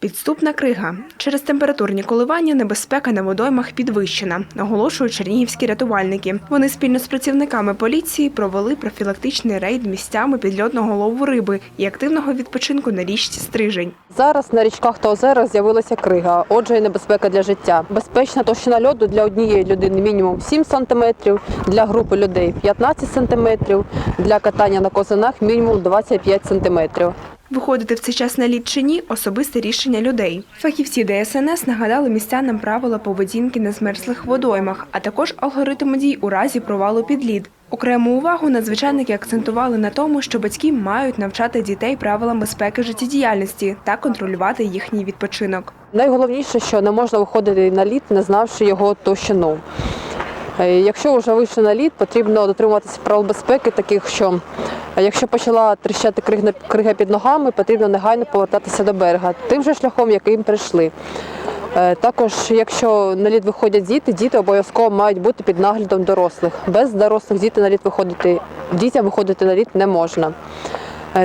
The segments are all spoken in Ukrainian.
Підступна крига. Через температурні коливання небезпека на водоймах підвищена, наголошують чернігівські рятувальники. Вони спільно з працівниками поліції провели профілактичний рейд місцями підльотного лову риби і активного відпочинку на річці Стрижень. Зараз на річках та озерах з'явилася крига, отже, і небезпека для життя. Безпечна товщина льоду для однієї людини мінімум 7 см, для групи людей 15 см, для катання на козинах мінімум 25 см. Виходити в цей час на лід чи ні – особисте рішення людей. Фахівці ДСНС нагадали містянам правила поведінки на змерзлих водоймах, а також алгоритм дій у разі провалу під лід. Окрему увагу надзвичайники акцентували на тому, що батьки мають навчати дітей правилам безпеки життєдіяльності та контролювати їхній відпочинок. Найголовніше, що не можна виходити на лід, не знавши його товщину. Е, Якщо вже вийшли на лід, потрібно дотримуватися правил безпеки, таких що е, якщо почала тріщати крига під ногами, потрібно негайно повертатися до берега тим же шляхом, яким прийшли. Е, Також, якщо на лід виходять діти, діти обов'язково мають бути під наглядом дорослих. Без дорослих діти на лід виходити, дітям виходити на лід не можна.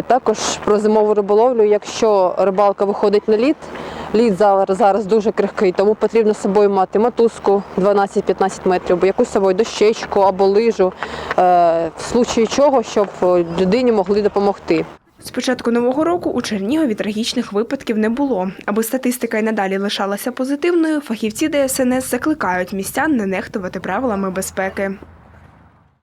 Також про зимову риболовлю, якщо рибалка виходить на лід, лід зараз, зараз дуже крихкий, тому потрібно з собою мати мотузку 12-15 метрів, або якусь собою дощечку або лижу, е, в случаї чого, щоб е, людині могли допомогти. З початку нового року у Чернігові трагічних випадків не було. Аби статистика й надалі лишалася позитивною, фахівці ДСНС закликають містян не нехтувати правилами безпеки.